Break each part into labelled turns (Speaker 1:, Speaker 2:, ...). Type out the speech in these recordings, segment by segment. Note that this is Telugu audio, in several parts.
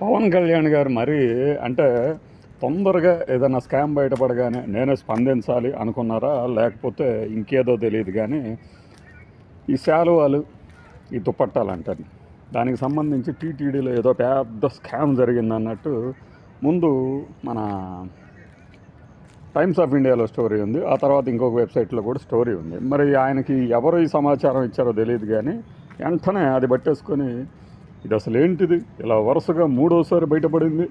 Speaker 1: పవన్ కళ్యాణ్ గారు మరి అంటే తొందరగా ఏదైనా స్కామ్ బయటపడగానే నేనే స్పందించాలి అనుకున్నారా? లేకపోతే ఇంకేదో తెలియదు కానీ ఈ శాలువాలు ఈ దుప్పట్టాలు అంటారు దానికి సంబంధించి టీటీడీలో ఏదో పెద్ద స్కామ్ జరిగింది అన్నట్టు ముందు మన టైమ్స్ ఆఫ్ ఇండియాలో స్టోరీ ఉంది. ఆ తర్వాత ఇంకొక వెబ్సైట్లో కూడా స్టోరీ ఉంది. మరి ఆయనకి ఎవరు ఈ సమాచారం ఇచ్చారో తెలియదు కానీ వెంటనే అది పట్టేసుకొని ఇది అసలు ఏంటిది? ఇలా వరుసగా మూడోసారి బయటపడింది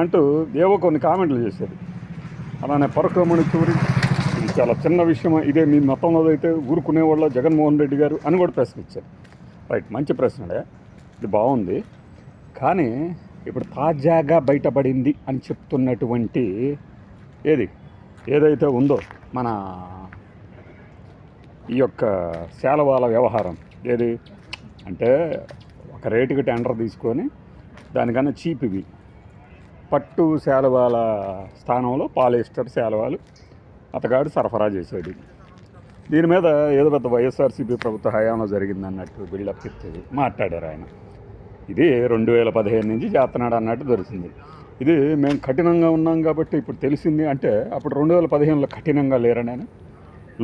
Speaker 1: అంటూ దేవో కొన్ని కామెంట్లు చేశారు. అలానే పరక్రమణి చూరి ఇది చాలా చిన్న విషయం ఇదే మీ మతంలో అయితే ఊరుకునేవాళ్ళ జగన్మోహన్ రెడ్డి గారు అని కూడా ప్రశ్న ఇచ్చారు. రైట్ మంచి ప్రశ్నడే ఇది బాగుంది. కానీ ఇప్పుడు తాజాగా బయటపడింది అని చెప్తున్నటువంటి ఏది? ఏదైతే ఉందో మన ఈ యొక్క శాలవాల వ్యవహారం ఏది? అంటే ఒక రేటుకి టెండర్ తీసుకొని దానికన్నా చీప్ ఇవి పట్టు శాలువాల స్థానంలో పాలిస్టర్ శాలువాలు అతగాడు సరఫరా చేసాడు దీని మీద ఏదో పెద్ద వైఎస్ఆర్సీపీ ప్రభుత్వ హయాంలో జరిగింది అన్నట్టు బిల్డప్ ఇచ్చేది మాట్లాడారు ఆయన. ఇది రెండు వేల పదిహేను నుంచి చేస్తున్నాడు అన్నట్టు దొరికింది. ఇది మేము కఠినంగా ఉన్నాం కాబట్టి ఇప్పుడు తెలిసింది అంటే అప్పుడు రెండు వేల పదిహేనులో కఠినంగా లేరని ఆయన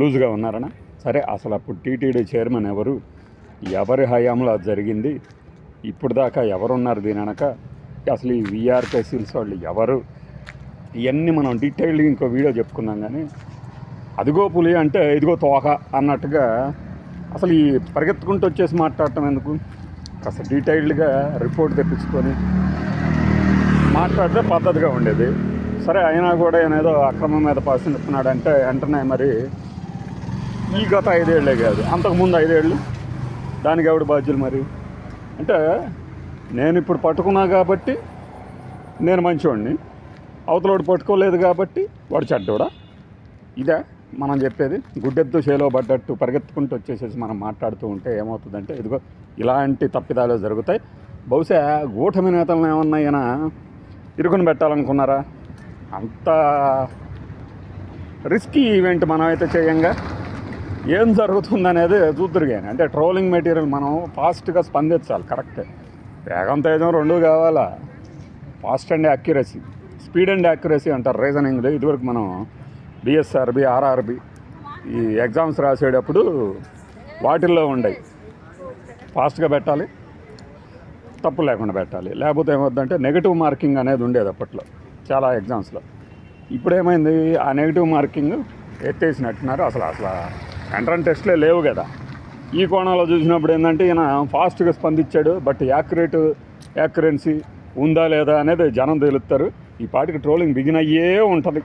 Speaker 1: లూజ్గా ఉన్నారనా? సరే అసలు అప్పుడు టీటీడీ చైర్మన్ ఎవరు? ఎవరి హయాంలో అది జరిగింది? ఇప్పుడు దాకా ఎవరున్నారు దీని వెనక? అసలు ఈ విఆర్ తహసీల్స్ వాళ్ళు ఎవరు? ఇవన్నీ మనం డీటెయిల్డ్గా ఇంకో వీడియో చెప్పుకున్నాం కానీ అదిగో పులి అంటే ఇదిగో తోక అన్నట్టుగా అసలు ఈ పరిగెత్తుకుంటూ వచ్చేసి మాట్లాడటం ఎందుకు? కాస్త డీటెయిల్డ్గా రిపోర్ట్ తెప్పించుకొని మాట్లాడితే పద్ధతిగా ఉండేది. సరే అయినా కూడా ఏదో అక్రమం మీద పాసిస్తున్నాడంటే వెంటనే మరి ఈ గత ఐదేళ్ళే కాదు అంతకుముందు ఐదేళ్ళు దానికి ఎవడు బాధ్యులు మరి? అంటే నేను ఇప్పుడు పట్టుకున్నా కాబట్టి నేను మంచివాడిని అవతలోడు పట్టుకోలేదు కాబట్టి వాడు చెడ్డోడా? ఇదే మనం చెప్పేది. గుడ్డెద్దు చేలో పడ్డట్టు పరిగెత్తుకుంటూ వచ్చేసేసి మనం మాట్లాడుతూ ఉంటే ఏమవుతుందంటే ఇదిగో ఇలాంటి తప్పిదాలు జరుగుతాయి. బహుశా కూటమి నేతలను ఏమన్నా ఈయన ఇరుకుని పెట్టాలనుకున్నారా? అంత రిస్కీ ఈవెంట్ మనం అయితే చేయంగా. ఏం జరుగుతుందనేది చూద్దరు కానీ అంటే ట్రోలింగ్ మెటీరియల్ మనం ఫాస్ట్గా స్పందించాలి కరెక్టే. వేగం తేజం రెండు కావాలా? Fast and accuracy. Speed and accuracy అంటారు రీజనింగ్లో ఇదివరకు మనం బిఎస్ఆర్బి ఆర్ఆర్బి ఈ ఎగ్జామ్స్ రాసేటప్పుడు వాటిల్లో ఉండయి ఫాస్ట్గా పెట్టాలి తప్పు లేకుండా పెట్టాలి. లేకపోతే ఏమవుతుందంటే నెగిటివ్ మార్కింగ్ అనేది ఉండేది అప్పట్లో చాలా ఎగ్జామ్స్లో. ఇప్పుడు ఏమైంది ఆ నెగిటివ్ మార్కింగ్ ఎత్తేసినట్టున్నారు. అసలు అసలు ఎంట్రన్ టెస్ట్లే లేవు కదా. ఈ కోణంలో చూసినప్పుడు ఏంటంటే ఈయన ఫాస్ట్గా స్పందించాడు బట్ యాక్యురేట్ యాక్యురెన్సీ ఉందా లేదా అనేది జనం తెలుస్తారు. ఈ పాటికి ట్రోలింగ్ బిగిన్ అయ్యే ఉంటుంది.